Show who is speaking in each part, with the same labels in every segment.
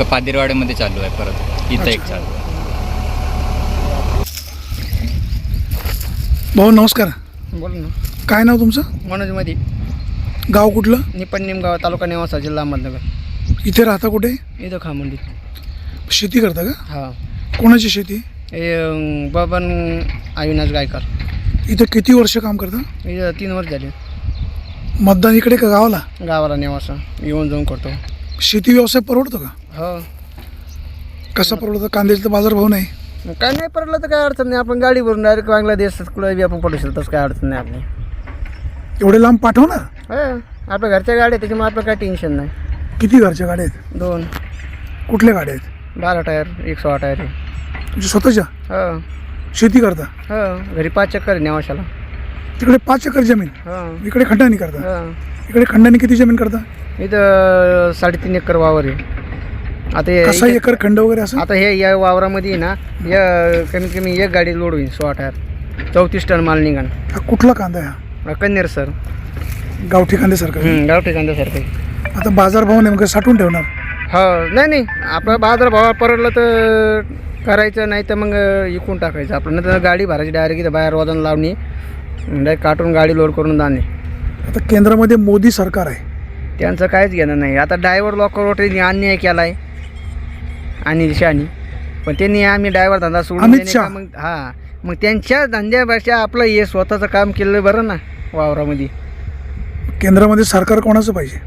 Speaker 1: एक पादिरवाड्यामध्ये चालू आहे परत. इथं एक. चालू आहे.
Speaker 2: भाऊ नमस्कार.
Speaker 3: बोल ना.
Speaker 2: काय नाव तुमचं?
Speaker 3: मनोजमध्ये
Speaker 2: गाव कुठलं?
Speaker 3: निपण निमगाव तालुका नेवासा जिल्हा अहमदनगर.
Speaker 2: इथे राहता कुठे?
Speaker 3: इथं खामंडी.
Speaker 2: शेती करता का?
Speaker 3: हा.
Speaker 2: कोणाची शेती?
Speaker 3: हे अं, बबन अविनाश गायकर.
Speaker 2: इथं किती वर्ष काम करता?
Speaker 3: इथं तीन वर्ष झाले.
Speaker 2: मतदान इकडे का गावाला?
Speaker 3: गावाला नेवासा. येऊन जाऊन करतो.
Speaker 2: शेती व्यवसाय परवडतो का?
Speaker 3: हो.
Speaker 2: कसा परवडतो कांद्याचा तर बाजारभाव नाही.
Speaker 3: काय नाही पडलं तर काय अडचण नाही. आपण गाडी भरून डायरेक्ट बांगलादेश कुठं बी आपण पडू शकतो तसं काय अडचण नाही आपली.
Speaker 2: एवढे लांब पाठवणार
Speaker 3: हो आपल्या घरच्या गाड्या आहेत, त्याच्यामुळे आपलं काय टेन्शन नाही.
Speaker 2: किती घरच्या गाड्या आहेत?
Speaker 3: दोन.
Speaker 2: कुठल्या गाड्या आहेत?
Speaker 3: बारा टायर एक सोळा टायर आहे.
Speaker 2: तुमच्या स्वतःच्या?
Speaker 3: हो.
Speaker 2: शेती करता?
Speaker 3: हो घरी पाच चक्कर आहे नेवाशाला.
Speaker 2: तिकडे पाच एकर जमीन?
Speaker 3: हो.
Speaker 2: इकडे खंडानी करता?
Speaker 3: हो.
Speaker 2: इकडे खंडानी किती जमीन करता?
Speaker 3: इथं साडेतीन एकर वावर आहे. आता हे-
Speaker 2: कसा एकर खंड वगैरे असं?
Speaker 3: आता हे या वावरामध्ये ना या कमीत कमी एक गाडी लोड होईल सोळा टायर चौतीस टन माल निघाण
Speaker 2: हा कुठला कांदा आहे हा?
Speaker 3: कन्नेर सर.
Speaker 2: गावठी कांद्यासारखा
Speaker 3: गावठी कांद्यासारखं
Speaker 2: आता बाजारभाव नेमकं साठवून ठेवणार?
Speaker 3: हो नाही नाही. आपलं बाजार भाव परवडलं तर करायचं नाही तर मग इकून टाकायचं. आपलं नाही तर गाडी भरायची डायरेक्ट इथं बाहेर वजन लावणी डायरेक्ट काटून गाडी लोड करून जाणे
Speaker 2: आता केंद्रामध्ये मोदी सरकार आहे.
Speaker 3: त्यांचं काहीच घेणं नाही. आता ड्रायव्हर लोक अन्याय केला आहे आणि शानी पण त्यांनी आम्ही ड्रायव्हर धंदा सोडून
Speaker 2: अमित शहा.
Speaker 3: मग? हां. मग त्यांच्या धंद्यापेक्षा आपलं हे स्वतःचं काम केलं बरं ना वावरामध्ये.
Speaker 2: केंद्रामध्ये सरकार कोणाचं पाहिजे?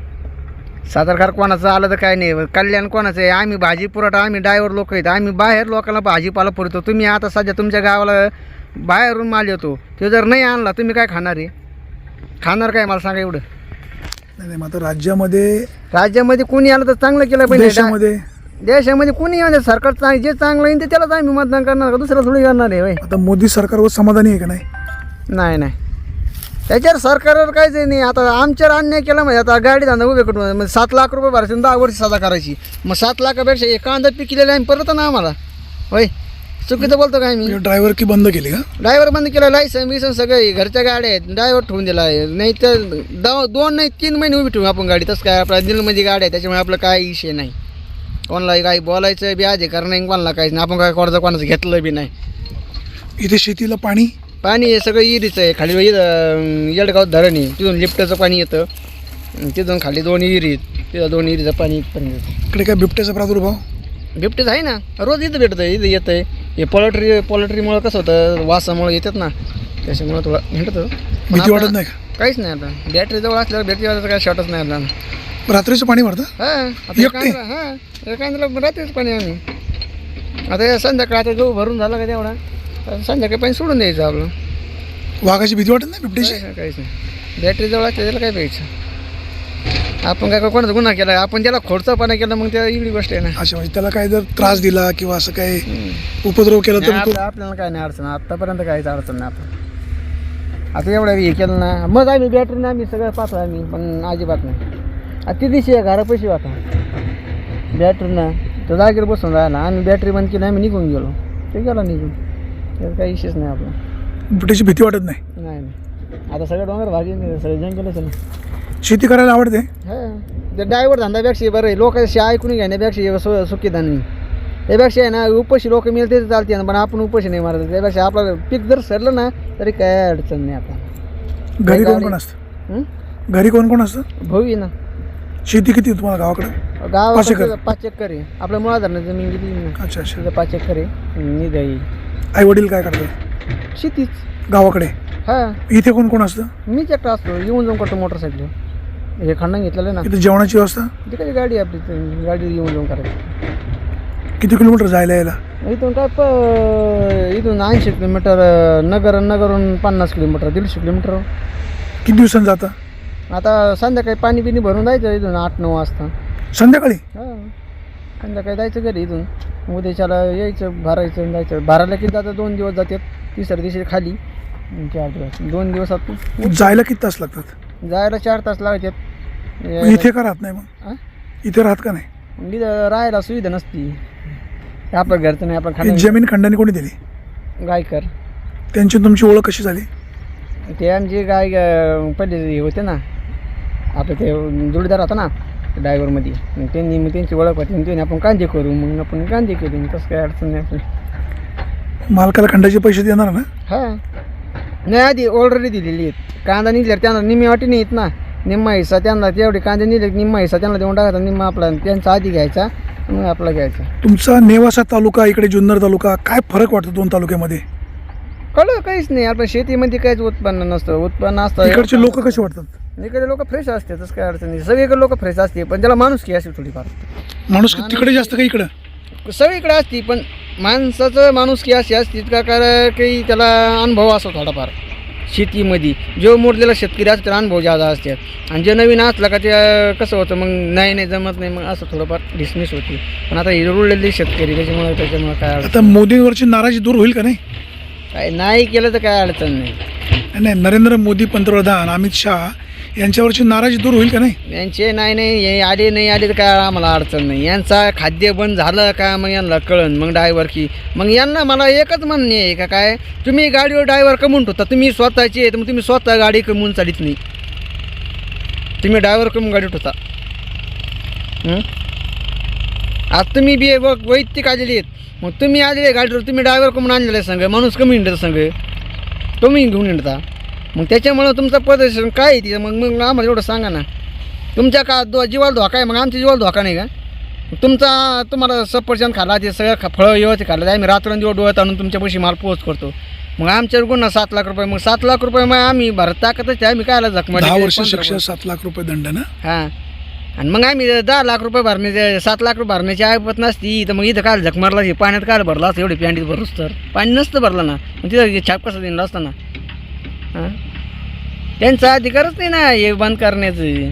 Speaker 3: सातारकार कोणाचं आलं तर काय नाही. कल्याण कोणाचं आहे? आम्ही भाजी पुरवठा आम्ही ड्रायव्हर लोक आहेत. आम्ही बाहेर लोकांना भाजीपाला पुरवतो. तुम्ही आता सध्या तुमच्या गावाला बाहेरून माल येतो. तो जर नाही आणला तुम्ही काय खाणार आहे? खाणार काय? मला सांगा एवढं.
Speaker 2: नाही नाही, मग आता राज्यामध्ये
Speaker 3: राज्यामध्ये कोणी आलं तर चांगलं केलं पाहिजे.
Speaker 2: देशामध्ये
Speaker 3: देशामध्ये कोणी म्हणजे सरकार चांग जे चांगलं येईल ते त्यालाच आम्ही मतदान करणार का? दुसरं थोडी करणार आहे होय?
Speaker 2: आता मोदी सरकारवर समाधानी आहे का नाही?
Speaker 3: नाही नाही. त्याच्यावर सरकारवर काहीच नाही. आता आमच्यावर अन्याय केला म्हणजे आता गाडी धंदा उभे करून म्हणजे सात लाख रुपये भरायचे आणि दहा वर्ष साधा करायची. मग सात लाखापेक्षा एक कांदा पिकलेला आहे परत ना आम्हाला. होय? चुकीचं बोलतो काय मी?
Speaker 2: ड्रायव्हर की बंद केली का?
Speaker 3: ड्रायव्हर बंद केला लायसन बिसन सगळे घरच्या गाड्या आहेत. ड्रायव्हर ठेवून दिला आहे. नाही तर दो दोन नाही तीन महिने उभी ठेवू आपण गाडी. तसं काय आपल्या दिलमध्ये गाड्या आहे त्याच्यामुळे आपलं काय विषय नाही. कोणाला काही बोलायचं बी कारण नाही कोणाला काहीच नाही. आपण काय कोणाचं कोणाचं घेतलं बी नाही.
Speaker 2: इथे शेतीला पाणी?
Speaker 3: पाणी हे सगळं इरीचं आहे. खाली येडगाव धरण आहे तिथून लिफ्टचं पाणी येतं. तिथून खाली दोन इरी तिथं दोन इरीचं पाणी इथपर्यंत येतं.
Speaker 2: इकडे काय बिबट्याचा प्रादुर्भाव?
Speaker 3: बिबटेच आहे ना. रोज इथं भेटतं इथं येतं आहे हे पोल्ट्री पोल्ट्रीमुळं कसं होतं? वासामुळं येतात ना. त्याच्यामुळं थोडं भेटतं पण
Speaker 2: भीती
Speaker 3: आता
Speaker 2: वाटत नाही का?
Speaker 3: काहीच नाही आता. बॅटरी जवळ असल्यावर बॅटरी वाजायचं काय शॉर्टच नाही आपल्याला
Speaker 2: रात्रीचं पाणी भरतं?
Speaker 3: हां. आता
Speaker 2: एकटे?
Speaker 3: एखाद्याला हां. एखाद्याला राहतेच पाणी आम्ही आता हे संध्याकाळ आता गहू भरून झाला का तेवढा आता संध्याकाळी पाणी सोडून द्यायचं आपलं.
Speaker 2: वाघाची भीती वाटत नाही बिबट्याची?
Speaker 3: काहीच नाही. बॅटरी जवळ असते त्याला काय प्यायचं? आपण काय कोणाचा गुन्हा केला? आपण त्याला खोडचापणा केला मग त्या इकडे गोष्ट आहे ना.
Speaker 2: अच्छा म्हणजे त्याला काय जर त्रास दिला किंवा असं काही उपद्रव केला
Speaker 3: नाही,
Speaker 2: तर तो
Speaker 3: आपलं- आपल्याला काय नाही अडचण. आतापर्यंत काहीच अडचण नाही आपण आता एवढं हे केलं ना मग आम्ही बॅटरीनं आम्ही सगळं पाहतो आम्ही पण अजिबात नाही. आता ती दिवशी घरापाशी होता. बॅटरीनं. तो जागेवर बसून राहिला आम्ही बॅटरी बंद केली आम्ही निघून गेलो. ते गेला निघून. त्यात काही विषयच नाही आपला.
Speaker 2: बिबट्याची भीती वाटत नाही?
Speaker 3: नाही नाही. आता सगळं डोंगर भागी सगळं जंगलच आहे ना
Speaker 2: शेती करायला आवडते?
Speaker 3: हां. ते ड्रायव्हर धंद्यापेक्षा बरं आहे. लोकांशी ऐकून घेण्यापेक्षा सु सुखी धंदा त्यापेक्षा आहे ना उपाशी लोक मिळते ते चालते ना पण आपण उपाशी नाही मारत. त्यापेक्षा आपलं पीक जर सरलं ना तरी काय अडचण नाही आता
Speaker 2: घरी कोण कोण असतं?
Speaker 3: हं?
Speaker 2: घरी कोण कोण असतं?
Speaker 3: भाऊ आहे ना.
Speaker 2: शेती किती आहे तुम्हाला गावाकडे?
Speaker 3: गाव
Speaker 2: पाच एकर?
Speaker 3: पाच एकर आहे. आपल्या जमीन किती
Speaker 2: अच्छा अच्छा.
Speaker 3: तिथं पाच एकर आहे. निध आहे
Speaker 2: आई वडील काय करतात?
Speaker 3: शेतीच.
Speaker 2: गावाकडे?
Speaker 3: हां.
Speaker 2: इथे कोण कोण असतं?
Speaker 3: मीच एकटा असतो. येऊन जाऊन करतो मोटरसायकल. हे खंडन घेतलेलं ना.
Speaker 2: इथे जेवणाची व्यवस्था?
Speaker 3: तिकडे गाडी आहे आपली ती गाडी येऊन जाऊन करायची.
Speaker 2: किती किलोमीटर जायला यायला?
Speaker 3: इथून काय प इथून ऐंशी किलोमीटर नगर नगरहून पन्नास किलोमीटर दीडशे किलोमीटर.
Speaker 2: किती दिवसांनी जाता?
Speaker 3: आता संध्याकाळी पाणी बिणी भरून जायचं इथून आठ नऊ वाजता.
Speaker 2: संध्याकाळी?
Speaker 3: हां. संध्याकाळी जायचं घरी इथून. उद्याच्याला यायचं भरायचं आणि जायचं. भरायला किती जातं दोन दिवस जातात. तिसऱ्या दिवशी खाली. चार दिवस दोन दिवसात
Speaker 2: जायला किती तास लागतात?
Speaker 3: जायला चार तास लागतात.
Speaker 2: मग
Speaker 3: यायला-
Speaker 2: इथे का राहत नाही मग?
Speaker 3: हां?
Speaker 2: इथे राहत का नाही?
Speaker 3: इथं राहायला सुविधा नसती. आपलं घरचं नाही आपण
Speaker 2: ही
Speaker 3: खाणं
Speaker 2: जमीन खंडाने कोणी दिली?
Speaker 3: गायकर.
Speaker 2: त्यांची तुमची ओळख कशी झाली?
Speaker 3: ते आमचे गाय अं, पहिले हे होते ना आपले ते जोडीदार होता ना ड्रायव्हरमध्ये. मग त्यांनी मग त्यांची ओळख होती मग त्यांनी आपण कांदे करू मग आपण कांदे केले मग तसं काही अडचण नाही आपली.
Speaker 2: मालकाला खंडाचे पैसे देणार ना?
Speaker 3: हां. नाही आधी ऑर्डर दिलेली आहेत. कांदा निघल्यावर त्यांना निम्मी वाटी नाही येत ना. निम्मा हिस्सा त्यांना तेवढे कांदे निघले की निम्मा हिस्सा त्यांना देऊन टाकायचा निम्मा आपला त्यांचा आधी घ्यायचा मग आपला घ्यायचा.
Speaker 2: तुमचा नेवासा तालुका इकडे जुन्नर तालुका काय फरक वाटतो दोन तालुक्यामध्ये?
Speaker 3: कळलं काहीच नाही. आपल्या शेतीमध्ये काहीच उत्पन्न नसतं. उत्पन्न असतं
Speaker 2: इकडचे लोक कसे वाटतात?
Speaker 3: इकडे लोक फ्रेश असते तसं काय अडचण नाही. सगळीकडे लोक फ्रेश असते पण त्याला माणूस की असते थोडीफार.
Speaker 2: माणूस तिकडे जास्त का इकडं?
Speaker 3: सगळीकडे असते पण माणसाचं माणूस की अशी असते का कारण काही त्याला अनुभव असतो थोडाफार. शेतीमध्ये. जो मोडलेला शेतकरी असतो त्याला अनुभव जादा असतात आणि जे नवीन असला का ते अं, कसं होतं मग नाही नाही जमत नाही मग असं थोडंफार डिसमिस होती. पण आता हे रुळलेले शेतकरी त्याच्यामुळे त्याच्यामुळे काय अडचण
Speaker 2: आता मोदींवरची नाराजी दूर होईल का नाही?
Speaker 3: काय नाही केलं तर काय अडचण नाही
Speaker 2: नाही. नरेंद्र मोदी पंतप्रधान अमित शहा यांच्यावरची नाराजी दूर होईल का नाही?
Speaker 3: यांचे नाही नाही हे आले नाही आले तर काय आम्हाला अडचण नाही. यांचा खाद्य बंद झालं का मग यांना कळन मग ड्रायव्हर की. मग यांना मला एकच म्हणणे आहे का काय? तुम्ही गाडीवर ड्रायव्हर कमवून ठेवता? तुम्ही स्वतःची आहे तर मग तुम्ही स्वतः गाडी कमवून चालित नाही. तुम्ही ड्रायव्हर कमवून गाडी ठेवता. हं? आज तुम्ही बी व- वैयक्तिक आलेली आहेत. मग तुम्ही आलेले गाडीवर तुम्ही ड्रायव्हर कमवून आणलेला आहे संघ माणूस कमी हिंडत संघ तुम्ही घेऊन हिंडता मग त्याच्यामुळं तुमचं प्रदर्शन काय आहे तिथं? मग मग आम्हाला एवढं सांगा ना. तुमच्या का दो जीवाला धोका आहे? मग आमच्या जीवाला धोका नाही का? तुमचा तुम्हाला सफरचंद खाल्ला ते सगळं खा फळं व्यवस्थित खाल्लं. आम्ही रात्रंदिवस डोळ्यात आणून तुमच्या पैसे माल पोच करतो. मग आमच्यावर गुन्हा सात लाख रुपये. मग सात लाख रुपये मग आम्ही भरत टाकतच ते आम्ही कायला जखमा
Speaker 2: दहा वर्ष शिक्षा सात लाख रुपये दंड ना?
Speaker 3: हां. आणि मग आम्ही दहा लाख रुपये भरण्याचे सात लाख रुपये भरण्याची ऐपत नसती. तर मग इथं काय जख मारला हे पाण्यात काय भरला असतं. एवढी पॅन्टीत भरूस तर पाणी नसतं भरलं ना. मग तिथं छाप कसं दिलं असतं ना? त्यांचा अधिकारच नाही ना हे बंद करण्याचं.